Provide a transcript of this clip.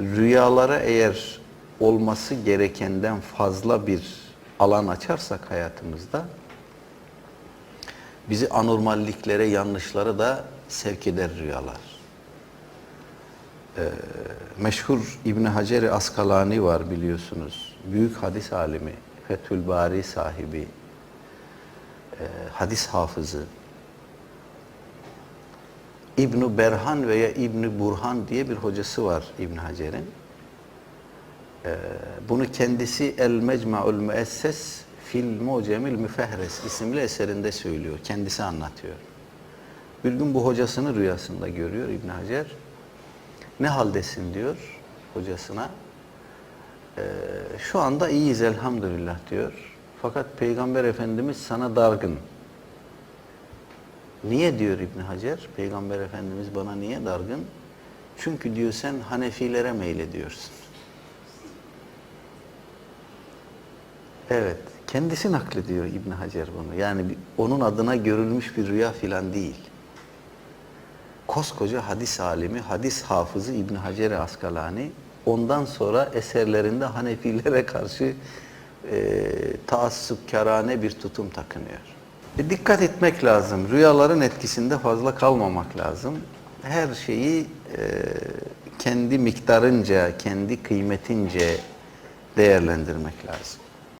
rüyalara eğer olması gerekenden fazla bir alan açarsak hayatımızda bizi anormalliklere, yanlışlara da sevk eder rüyalar. Ee, meşhur İbn Hacer Askalani var biliyorsunuz. Büyük hadis alimi, Fethül Bari sahibi, e, hadis hafızı. İbn Berhan veya İbn Burhan diye bir hocası var İbn Hacer'in. Ee, bunu kendisi El Mecmu'ul Müesses fil Mucemil Müfehres isimli eserinde söylüyor. Kendisi anlatıyor. Bir gün bu hocasını rüyasında görüyor İbn Hacer. Ne haldesin diyor hocasına. Ee, şu anda iyiyiz elhamdülillah diyor. Fakat Peygamber Efendimiz sana dargın. Niye diyor İbn Hacer? Peygamber Efendimiz bana niye dargın? Çünkü diyor sen Hanefilere meylediyorsun. Evet, kendisi naklediyor İbn Hacer bunu. Yani onun adına görülmüş bir rüya filan değil. Koskoca hadis alimi, hadis hafızı İbn Hacer Askalani ondan sonra eserlerinde Hanefilere karşı e, taassupkarane bir tutum takınıyor. E, dikkat etmek lazım. Rüyaların etkisinde fazla kalmamak lazım. Her şeyi e, kendi miktarınca, kendi kıymetince değerlendirmek lazım.